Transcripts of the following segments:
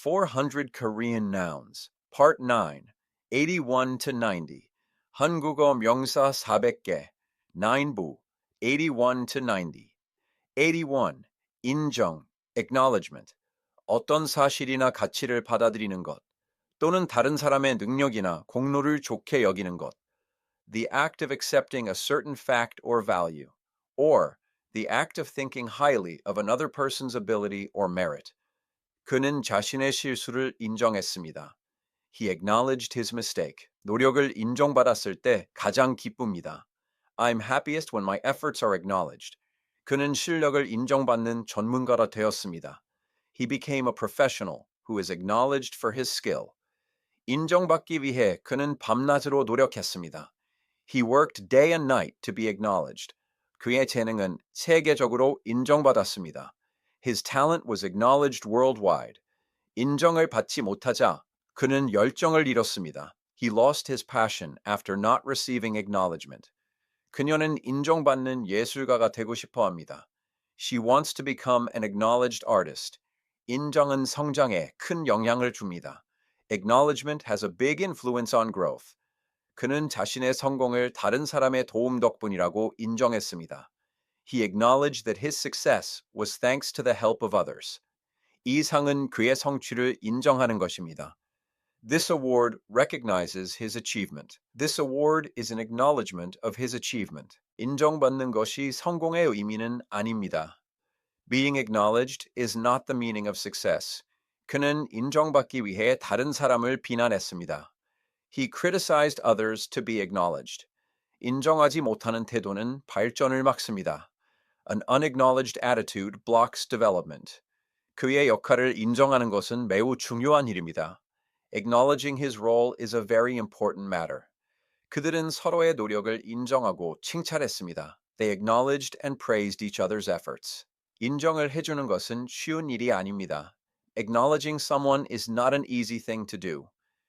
400 Korean nouns. Part 9. 81 to 90. 한국어 명사 400개. 9부. 81 to 90. 81. 인정, acknowledgement. 어떤 사실이나 가치를 받아들이는 것, 또는 다른 사람의 능력이나 공로를 좋게 여기는 것. The act of accepting a certain fact or value, or the act of thinking highly of another person's ability or merit. 그는 자신의 실수를 인정했습니다. He acknowledged his mistake. 노력을 인정받았을 때 가장 기쁩니다. I'm happiest when my efforts are acknowledged. 그는 실력을 인정받는 전문가가 되었습니다. He became a professional who is acknowledged for his skill. 인정받기 위해 그는 밤낮으로 노력했습니다. He worked day and night to be acknowledged. 그의 재능은 세계적으로 인정받았습니다. His talent was acknowledged worldwide. 인정을 받지 못하자 그는 열정을 잃었습니다. He lost his passion after not receiving acknowledgement. 그녀는 인정받는 예술가가 되고 싶어 합니다. She wants to become an acknowledged artist. 인정은 성장에 큰 영향을 줍니다. Acknowledgement has a big influence on growth. 그는 자신의 성공을 다른 사람의 도움 덕분이라고 인정했습니다. He acknowledged that his success was thanks to the help of others. 이 상은 그의 성취를 인정하는 것입니다. This award recognizes his achievement. This award is an acknowledgement of his achievement. 인정받는 것이 성공의 의미는 아닙니다. Being acknowledged is not the meaning of success. 그는 인정받기 위해 다른 사람을 비난했습니다. He criticized others to be acknowledged. 인정하지 못하는 태도는 발전을 막습니다. An unacknowledged attitude blocks development. 그의 역할을 인정하는 것은 매우 중요한 일입니다. Acknowledging his role is a very important matter. 그들은 서로의 노력을 인정하고 칭찬했습니다. They acknowledged and praised each other's efforts. 인정을 해주는 것은 쉬운 일이 아닙니다. Acknowledging someone is not an easy thing to do.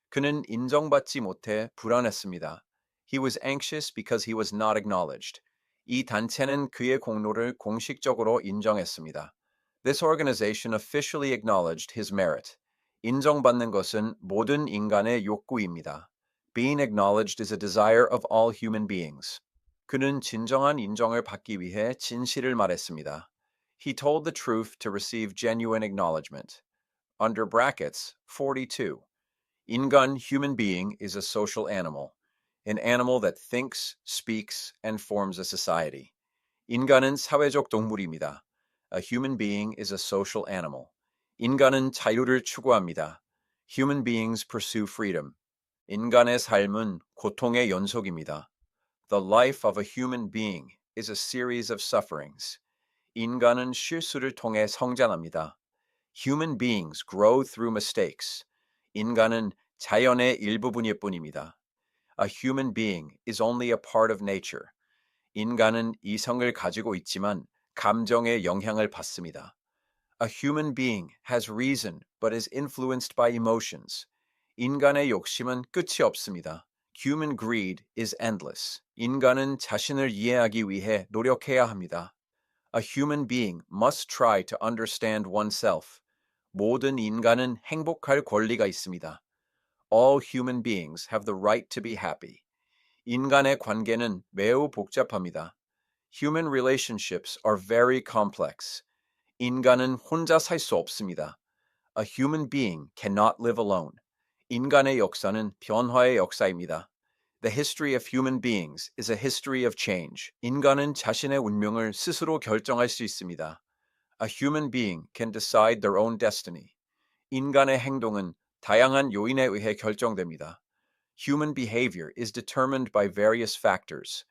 그는 인정받지 못해 불안했습니다. He was anxious because he was not acknowledged. 이 단체는 그의 공로를 공식적으로 인정했습니다. This organization officially acknowledged his merit. 인정받는 것은 모든 인간의 욕구입니다. Being acknowledged is a desire of all human beings. 그는 진정한 인정을 받기 위해 진실을 말했습니다. He told the truth to receive genuine acknowledgement. Under brackets, 42. 인간, human being, is a social animal. An animal that thinks, speaks, and forms a society. 인간은 사회적 동물입니다. A human being is a social animal. 인간은 자유를 추구합니다. Human beings pursue freedom. 인간의 삶은 고통의 연속입니다. The life of a human being is a series of sufferings. 인간은 실수를 통해 성장합니다. Human beings grow through mistakes. 인간은 자연의 일부분일 뿐입니다. A human being is only a part of nature. 인간은 이성을 가지고 있지만 감정의 영향을 받습니다. A human being has reason but is influenced by emotions. 인간의 욕심은 끝이 없습니다. Human greed is endless. 인간은 자신을 이해하기 위해 노력해야 합니다. A human being must try to understand oneself. 모든 인간은 행복할 권리가 있습니다. All human beings have the right to be happy. 인간의 관계는 매우 복잡합니다. Human relationships are very complex. 인간은 혼자 살 수 없습니다. A human being cannot live alone. 인간의 역사는 변화의 역사입니다. The history of human beings is a history of change. 인간은 자신의 운명을 스스로 결정할 수 있습니다. A human being can decide their own destiny. 인간의 행동은 다양한 요인에 의해 결정됩니다. Human behavior is determined by various factors.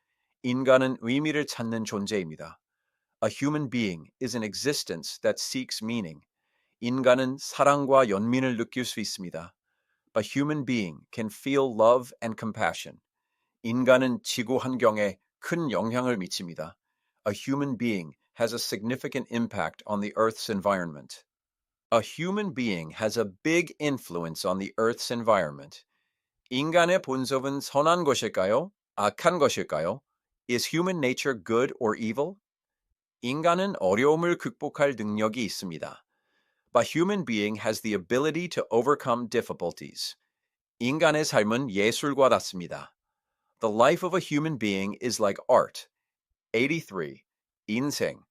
인간은 의미를 찾는 존재입니다. A human being is an existence that seeks meaning. 인간은 사랑과 연민을 느낄 수 있습니다. A human being can feel love and compassion. 인간은 지구 환경에 큰 영향을 미칩니다. A human being has a significant impact on the Earth's environment. A human being has a big influence on the Earth's environment. 인간의 본성은 선한 것일까요? 악한 것일까요? Is human nature good or evil? 인간은 어려움을 극복할 능력이 있습니다. A human being has the ability to overcome difficulties. 인간의 삶은 예술과 같습니다. The life of a human being is like art. 83. 인생.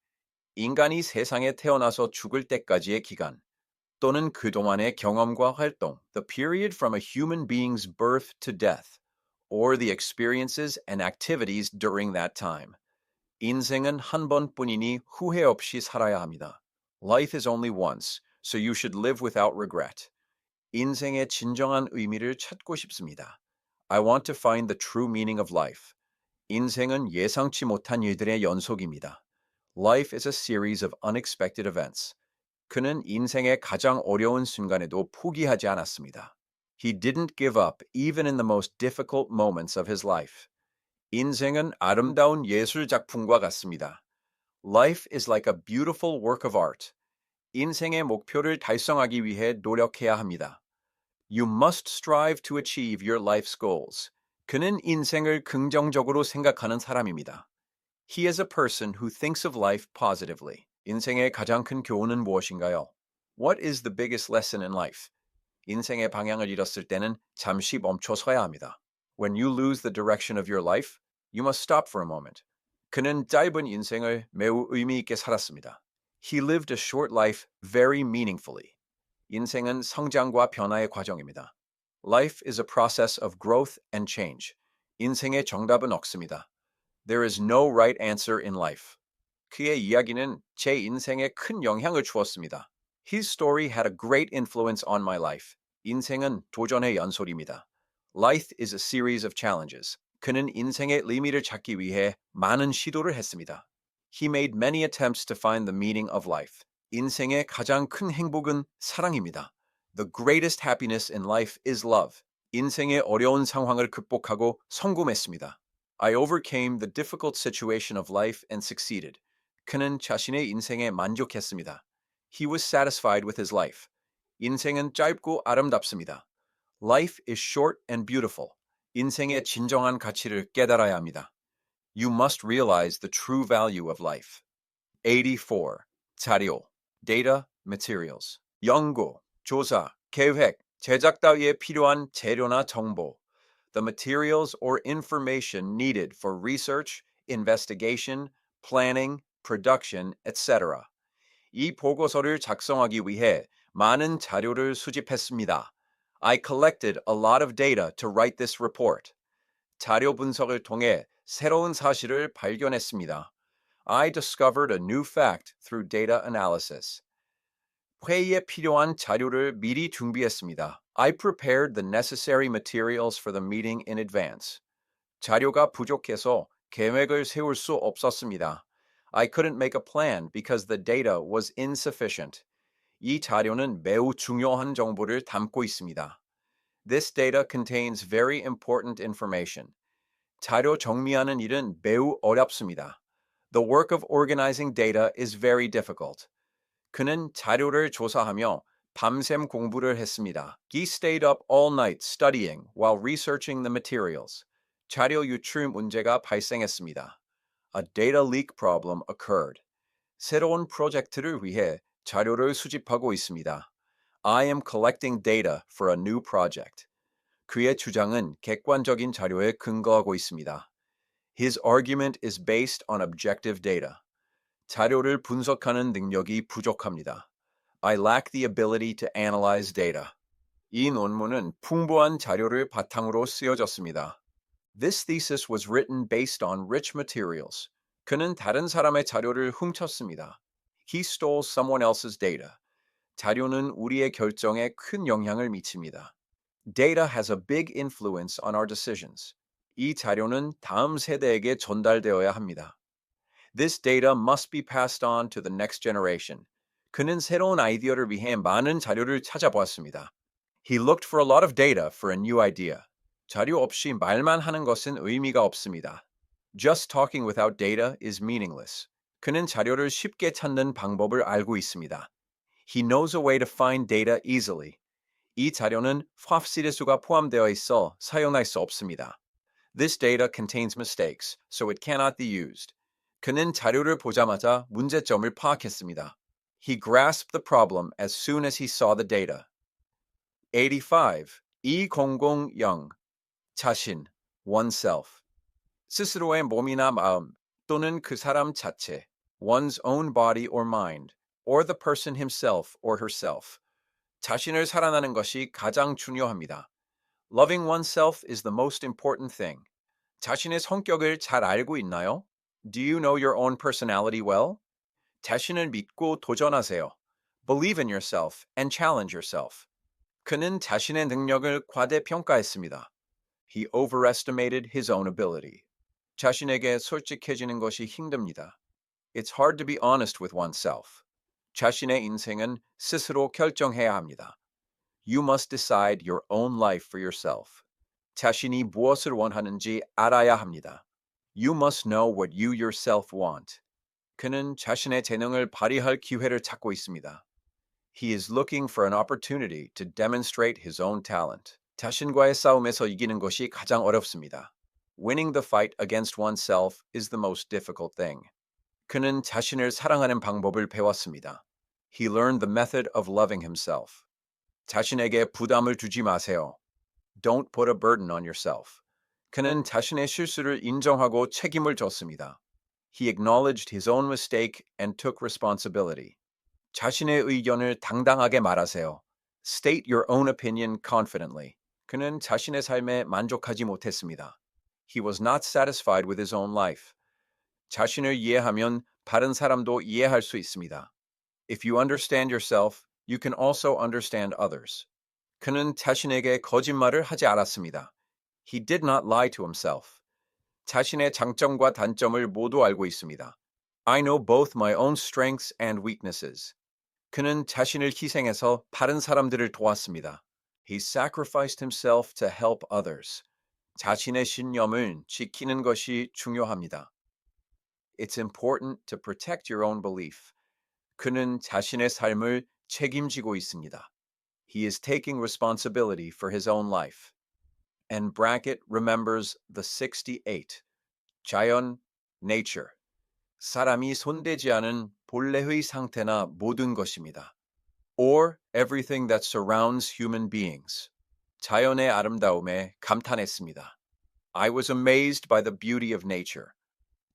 인간이 세상에 태어나서 죽을 때까지의 기간 또는 그동안의 경험과 활동, the period from a human being's birth to death, or the experiences and activities during that time. 인생은 한 번뿐이니 후회 없이 살아야 합니다. Life is only once, so you should live without regret. 인생의 진정한 의미를 찾고 싶습니다. I want to find the true meaning of life. 인생은 예상치 못한 일들의 연속입니다. Life is a series of unexpected events. 그는 인생의 가장 어려운 순간에도 포기하지 않았습니다. He didn't give up even in the most difficult moments of his life. 인생은 아름다운 예술 작품과 같습니다. Life is like a beautiful work of art. 인생의 목표를 달성하기 위해 노력해야 합니다. You must strive to achieve your life's goals. 그는 인생을 긍정적으로 생각하는 사람입니다. He is a person who thinks of life positively. 인생의 가장 큰 교훈은 무엇인가요? What is the biggest lesson in life? 인생의 방향을 잃었을 때는 잠시 멈춰 서야 합니다. When you lose the direction of your life, you must stop for a moment. 그는 짧은 인생을 매우 의미 있게 살았습니다. He lived a short life very meaningfully. 인생은 성장과 변화의 과정입니다. Life is a process of growth and change. 인생의 정답은 없습니다. There is no right answer in life. 그의 이야기는 제 인생에 큰 영향을 주었습니다. His story had a great influence on my life. 인생은 도전의 연속입니다. Life is a series of challenges. 그는 인생의 의미를 찾기 위해 많은 시도를 했습니다. He made many attempts to find the meaning of life. 인생의 가장 큰 행복은 사랑입니다. The greatest happiness in life is love. 인생의 어려운 상황을 극복하고 성공했습니다. I overcame the difficult situation of life and succeeded. 그는 자신의 인생에 만족했습니다. He was satisfied with his life. 인생은 짧고 아름답습니다. Life is short and beautiful. 인생의 진정한 가치를 깨달아야 합니다. You must realize the true value of life. 84. 자료, data, materials. 연구, 조사, 계획, 제작 따위에 필요한 재료나 정보. The materials or information needed for research, investigation, planning, production, etc. 이 보고서를 작성하기 위해 많은 자료를 수집했습니다. I collected a lot of data to write this report. 자료 분석을 통해 새로운 사실을 발견했습니다. I discovered a new fact through data analysis. 회의에 필요한 자료를 미리 준비했습니다. I prepared the necessary materials for the meeting in advance. 자료가 부족해서 계획을 세울 수 없었습니다. I couldn't make a plan because the data was insufficient. 이 자료는 매우 중요한 정보를 담고 있습니다. This data contains very important information. 자료 정리하는 일은 매우 어렵습니다. The work of organizing data is very difficult. 그는 자료를 조사하며 밤샘 공부를 했습니다. He stayed up all night studying while researching the materials. 자료 유출 문제가 발생했습니다. A data leak problem occurred. 새로운 프로젝트를 위해 자료를 수집하고 있습니다. I am collecting data for a new project. 그의 주장은 객관적인 자료에 근거하고 있습니다. His argument is based on objective data. 자료를 분석하는 능력이 부족합니다. I lack the ability to analyze data. 이 논문은 풍부한 자료를 바탕으로 쓰여졌습니다. This thesis was written based on rich materials. 그는 다른 사람의 자료를 훔쳤습니다. He stole someone else's data. 자료는 우리의 결정에 큰 영향을 미칩니다. Data has a big influence on our decisions. 이 자료는 다음 세대에게 전달되어야 합니다. This data must be passed on to the next generation. 그는 새로운 아이디어를 위해 많은 자료를 찾아보았습니다. He looked for a lot of data for a new idea. 자료 없이 말만 하는 것은 의미가 없습니다. Just talking without data is meaningless. 그는 자료를 쉽게 찾는 방법을 알고 있습니다. He knows a way to find data easily. 이 자료는 화합시리수가 포함되어 있어 사용할 수 없습니다. This data contains mistakes, so it cannot be used. 그는 자료를 보자마자 문제점을 파악했습니다. He grasped the problem as soon as he saw the data. 85. 2000 자신, oneself. 스스로의 몸이나 마음 또는 그 사람 자체, one's own body or mind, or the person himself or herself. 자신을 사랑하는 것이 가장 중요합니다. Loving oneself is the most important thing. 자신의 성격을 잘 알고 있나요? Do you know your own personality well? 자신을 믿고 도전하세요. Believe in yourself and challenge yourself. 그는 자신의 능력을 과대평가했습니다. He overestimated his own ability. 자신에게 솔직해지는 것이 힘듭니다. It's hard to be honest with oneself. 자신의 인생은 스스로 결정해야 합니다. You must decide your own life for yourself. 자신이 무엇을 원하는지 알아야 합니다. You must know what you yourself want. 그는 자신의 재능을 발휘할 기회를 찾고 있습니다. He is looking for an opportunity to demonstrate his own talent. 자신과의 싸움에서 이기는 것이 가장 어렵습니다. Winning the fight against oneself is the most difficult thing. 그는 자신을 사랑하는 방법을 배웠습니다. He learned the method of loving himself. 자신에게 부담을 주지 마세요. Don't put a burden on yourself. 그는 자신의 실수를 인정하고 책임을 졌습니다. He acknowledged his own mistake and took responsibility. 자신의 의견을 당당하게 말하세요. State your own opinion confidently. 그는 자신의 삶에 만족하지 못했습니다. He was not satisfied with his own life. 자신을 이해하면 다른 사람도 이해할 수 있습니다. If you understand yourself, you can also understand others. 그는 자신에게 거짓말을 하지 않았습니다. He did not lie to himself. 자신의 장점과 단점을 모두 알고 있습니다. I know both my own strengths and weaknesses. 그는 자신을 희생해서 다른 사람들을 도왔습니다. He sacrificed himself to help others. 자신의 신념을 지키는 것이 중요합니다. It's important to protect your own belief. 그는 자신의 삶을 책임지고 있습니다. He is taking responsibility for his own life. and Brackett remembers the 68. 자연, nature. 사람이 손대지 않은 본래의 상태나 모든 것입니다. or everything that surrounds human beings. 자연의 아름다움에 감탄했습니다. I was amazed by the beauty of nature.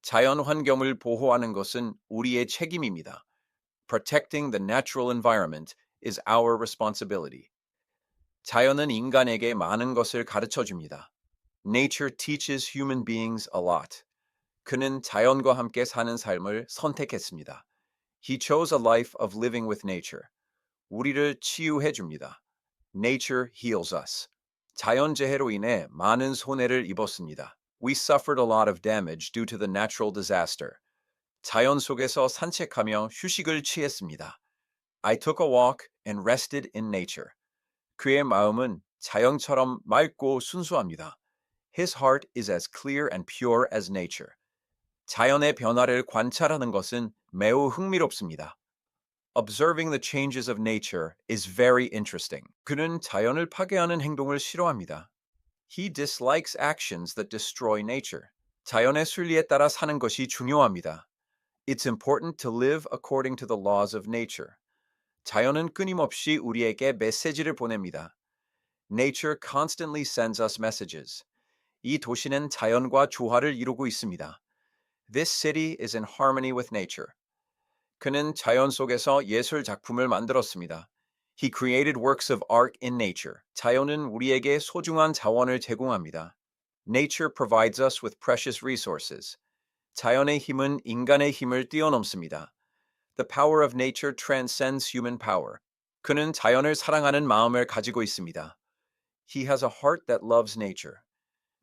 자연 환경을 보호하는 것은 우리의 책임입니다. Protecting the natural environment is our responsibility. 자연은 인간에게 많은 것을 가르쳐 줍니다. Nature teaches human beings a lot. 그는 자연과 함께 사는 삶을 선택했습니다. He chose a life of living with nature. 우리를 치유해 줍니다. Nature heals us. 자연재해로 인해 많은 손해를 입었습니다. We suffered a lot of damage due to the natural disaster. 자연 속에서 산책하며 휴식을 취했습니다. I took a walk and rested in nature. 그의 마음은 자연처럼 맑고 순수합니다. His heart is as clear and pure as nature. 자연의 변화를 관찰하는 것은 매우 흥미롭습니다. Observing the changes of nature is very interesting. 그는 자연을 파괴하는 행동을 싫어합니다. He dislikes actions that destroy nature. 자연의 순리에 따라 사는 것이 중요합니다. It's important to live according to the laws of nature. 자연은 끊임없이 우리에게 메시지를 보냅니다. Nature constantly sends us messages. 이 도시는 자연과 조화를 이루고 있습니다. This city is in harmony with nature. 그는 자연 속에서 예술 작품을 만들었습니다. He created works of art in nature. 자연은 우리에게 소중한 자원을 제공합니다. Nature provides us with precious resources. 자연의 힘은 인간의 힘을 뛰어넘습니다. The power of nature transcends human power. 그는 자연을 사랑하는 마음을 가지고 있습니다. He has a heart that loves nature.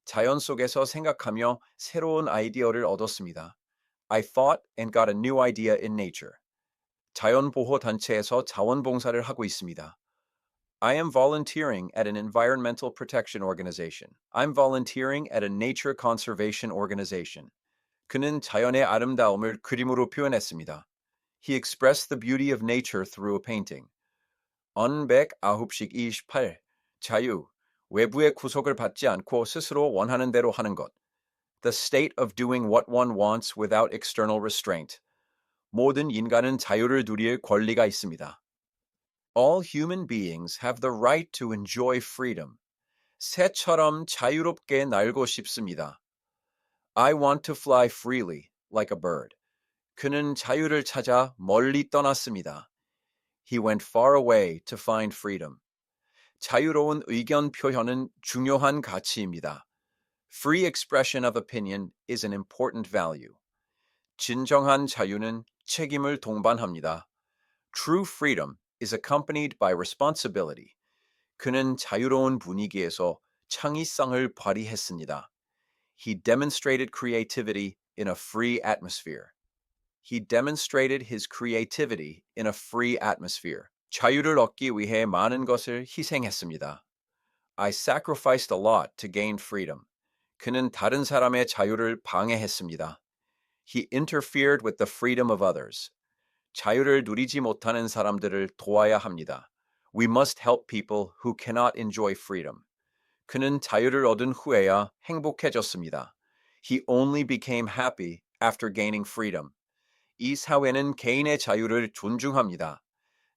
자연 속에서 생각하며 새로운 아이디어를 얻었습니다. I thought and got a new idea in nature. 자연보호 단체에서 자원봉사를 하고 있습니다. I am volunteering at an environmental protection organization. I'm volunteering at a nature conservation organization. 그는 자연의 아름다움을 그림으로 표현했습니다. he expressed the beauty of nature through a painting. 언백 아홉식 28. 자유. 외부의 구속을 받지 않고 스스로 원하는 대로 하는 것. The state of doing what one wants without external restraint. 모든 인간은 자유를 누릴 권리가 있습니다. All human beings have the right to enjoy freedom. 새처럼 자유롭게 날고 싶습니다. I want to fly freely, like a bird. 그는 자유를 찾아 멀리 떠났습니다. He went far away to find freedom. 자유로운 의견 표현은 중요한 가치입니다. Free expression of opinion is an important value. 진정한 자유는 책임을 동반합니다. True freedom is accompanied by responsibility. 그는 자유로운 분위기에서 창의성을 발휘했습니다. He demonstrated creativity in a free atmosphere. He demonstrated his creativity in a free atmosphere. 자유를 얻기 위해 많은 것을 희생했습니다. I sacrificed a lot to gain freedom. 그는 다른 사람의 자유를 방해했습니다. He interfered with the freedom of others. 자유를 누리지 못하는 사람들을 도와야 합니다. We must help people who cannot enjoy freedom. 그는 자유를 얻은 후에야 행복해졌습니다. He only became happy after gaining freedom. 이 사회는 개인의 자유를 존중합니다.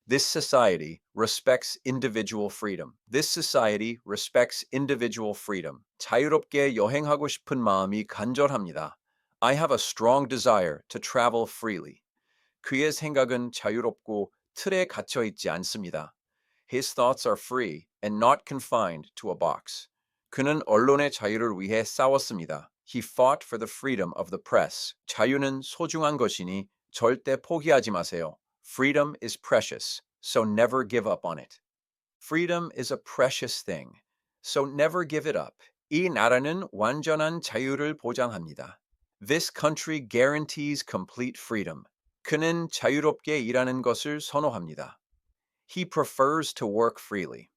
This society respects individual freedom. This society respects individual freedom. 자유롭게 여행하고 싶은 마음이 간절합니다. I have a strong desire to travel freely. 그의 생각은 자유롭고 틀에 갇혀 있지 않습니다. His thoughts are free and not confined to a box. 그는 언론의 자유를 위해 싸웠습니다. He fought for the freedom of the press. 자유는 소중한 것이니 절대 포기하지 마세요. Freedom is precious, so never give up on it. Freedom is a precious thing, so never give it up. 이 나라는 완전한 자유를 보장합니다. This country guarantees complete freedom. 그는 자유롭게 일하는 것을 선호합니다. He prefers to work freely.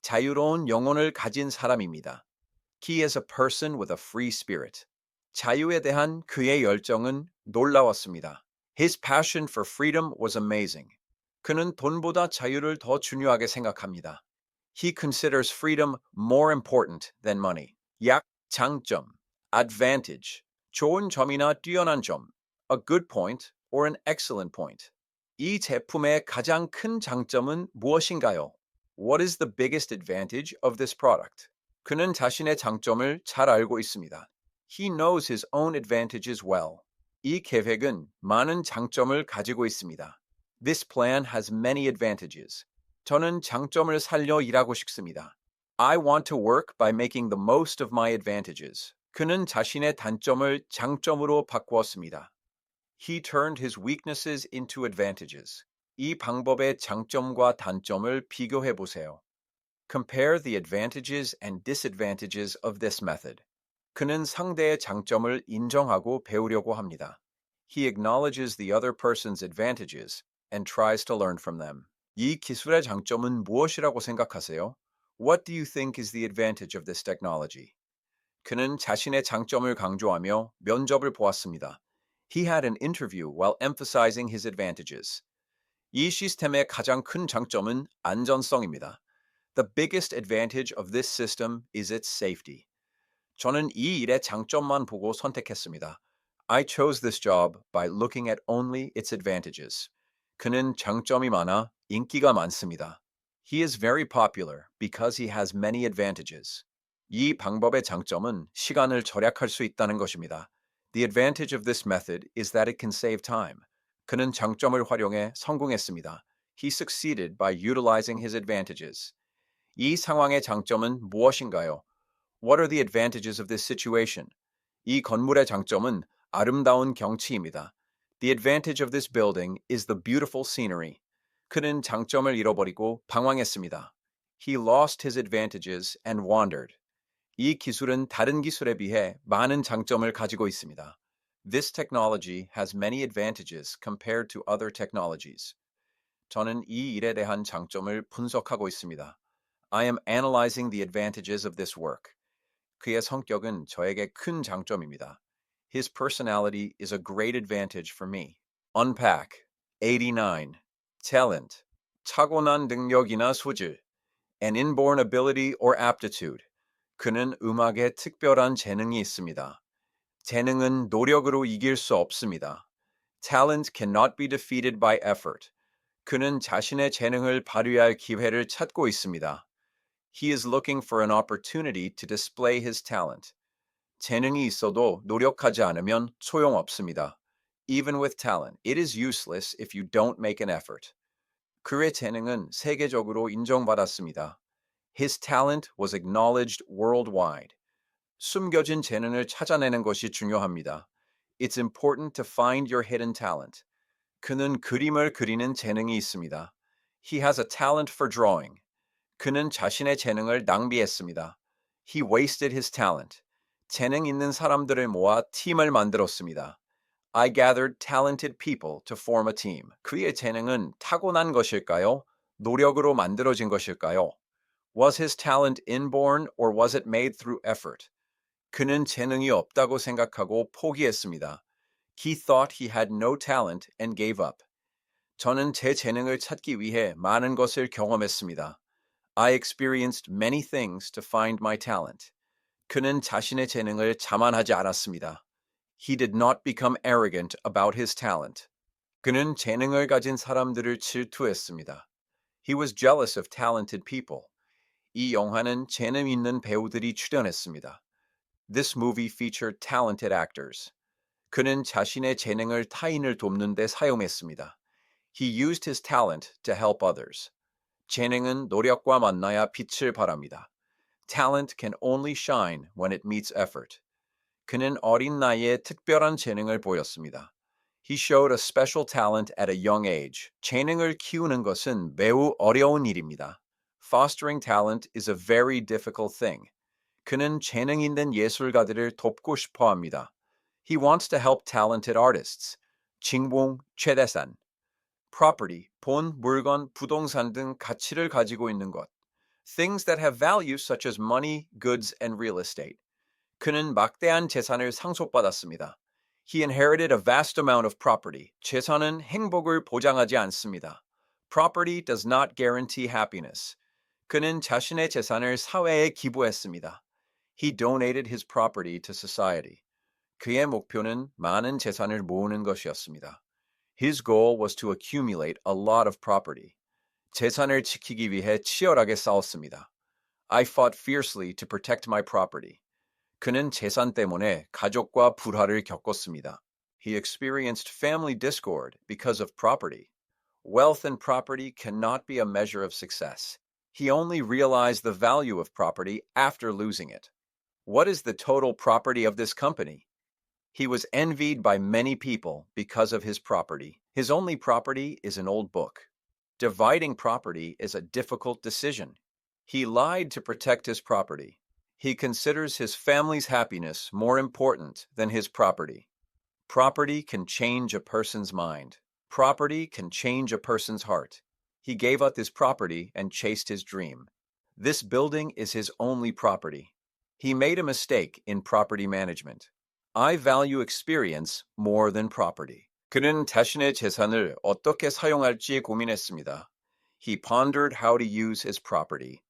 자유로운 영혼을 가진 사람입니다. He is a person with a free spirit. 자유에 대한 그의 열정은 놀라웠습니다. His passion for freedom was amazing. 그는 돈보다 자유를 더 중요하게 생각합니다. He considers freedom more important than money. 약, 장점, advantage, 좋은 점이나 뛰어난 점, a good point or an excellent point. 이 제품의 가장 큰 장점은 무엇인가요? What is the biggest advantage of this product? 그는 자신의 장점을 잘 알고 있습니다. He knows his own advantages well. 이 계획은 많은 장점을 가지고 있습니다. This plan has many advantages. 저는 장점을 살려 일하고 싶습니다. I want to work by making the most of my advantages. 그는 자신의 단점을 장점으로 바꾸었습니다. He turned his weaknesses into advantages. 이 방법의 장점과 단점을 비교해 보세요. Compare the advantages and disadvantages of this method. 그는 상대의 장점을 인정하고 배우려고 합니다. He acknowledges the other person's advantages and tries to learn from them. 이 기술의 장점은 무엇이라고 생각하세요? What do you think is the advantage of this technology? 그는 자신의 장점을 강조하며 면접을 보았습니다. He had an interview while emphasizing his advantages. 이 시스템의 가장 큰 장점은 안전성입니다. The biggest advantage of this system is its safety. 저는 이 일의 장점만 보고 선택했습니다. I chose this job by looking at only its advantages. 그는 장점이 많아 인기가 많습니다. He is very popular because he has many advantages. 이 방법의 장점은 시간을 절약할 수 있다는 것입니다. The advantage of this method is that it can save time. 그는 장점을 활용해 성공했습니다. He succeeded by utilizing his advantages. 이 상황의 장점은 무엇인가요? What are the advantages of this situation? 이 건물의 장점은 아름다운 경치입니다. The advantage of this building is the beautiful scenery. 그는 장점을 잃어버리고 방황했습니다. He lost his advantages and wandered. 이 기술은 다른 기술에 비해 많은 장점을 가지고 있습니다. This technology has many advantages compared to other technologies. 저는 이 일에 대한 장점을 분석하고 있습니다. I am analyzing the advantages of this work. 그의 성격은 저에게 큰 장점입니다. His personality is a great advantage for me. Unpack. 89. Talent. 타고난 능력이나 소질. An inborn ability or aptitude. 그는 음악에 특별한 재능이 있습니다. 재능은 노력으로 이길 수 없습니다. Talent cannot be defeated by effort. 그는 자신의 재능을 발휘할 기회를 찾고 있습니다. He is looking for an opportunity to display his talent. 재능이 있어도 노력하지 않으면 소용없습니다. Even with talent, it is useless if you don't make an effort. 그의 재능은 세계적으로 인정받았습니다. His talent was acknowledged worldwide. 숨겨진 재능을 찾아내는 것이 중요합니다. It's important to find your hidden talent. 그는 그림을 그리는 재능이 있습니다. He has a talent for drawing. 그는 자신의 재능을 낭비했습니다. He wasted his talent. 재능 있는 사람들을 모아 팀을 만들었습니다. I gathered talented people to form a team. 그의 재능은 타고난 것일까요? 노력으로 만들어진 것일까요? Was his talent inborn or was it made through effort? 그는 재능이 없다고 생각하고 포기했습니다. He thought he had no talent and gave up. 저는 제 재능을 찾기 위해 많은 것을 경험했습니다. I experienced many things to find my talent. 그는 자신의 재능을 자만하지 않았습니다. He did not become arrogant about his talent. 그는 재능을 가진 사람들을 질투했습니다. He was jealous of talented people. 이 영화는 재능 있는 배우들이 출연했습니다. This movie featured talented actors. 그는 자신의 재능을 타인을 돕는 데 사용했습니다. He used his talent to help others. 재능은 노력과 만나야 빛을 발합니다. Talent can only shine when it meets effort. 그는 어린 나이에 특별한 재능을 보였습니다. He showed a special talent at a young age. 재능을 키우는 것은 매우 어려운 일입니다. Fostering talent is a very difficult thing. 그는 재능 있는 예술가들을 돕고 싶어 합니다. He wants to help talented artists. 징봉, 최대산. Property, 본, 물건, 부동산 등 가치를 가지고 있는 것. things that have value such as money, goods, and real estate. 그는 막대한 재산을 상속받았습니다. He inherited a vast amount of property. 재산은 행복을 보장하지 않습니다. Property does not guarantee happiness. 그는 자신의 재산을 사회에 기부했습니다. He donated his property to society. 그의 목표는 많은 재산을 모으는 것이었습니다. His goal was to accumulate a lot of property. 재산을 지키기 위해 치열하게 싸웠습니다. I fought fiercely to protect my property. 그는 재산 때문에 가족과 불화를 겪었습니다. He experienced family discord because of property. Wealth and property cannot be a measure of success. He only realized the value of property after losing it. What is the total property of this company? He was envied by many people because of his property. His only property is an old book. Dividing property is a difficult decision. He lied to protect his property. He considers his family's happiness more important than his property. Property can change a person's mind. Property can change a person's heart. He gave up his property and chased his dream. This building is his only property. He made a mistake in property management. I value experience more than property. 그는 자신의 재산을 어떻게 사용할지 고민했습니다. He pondered how to use his property.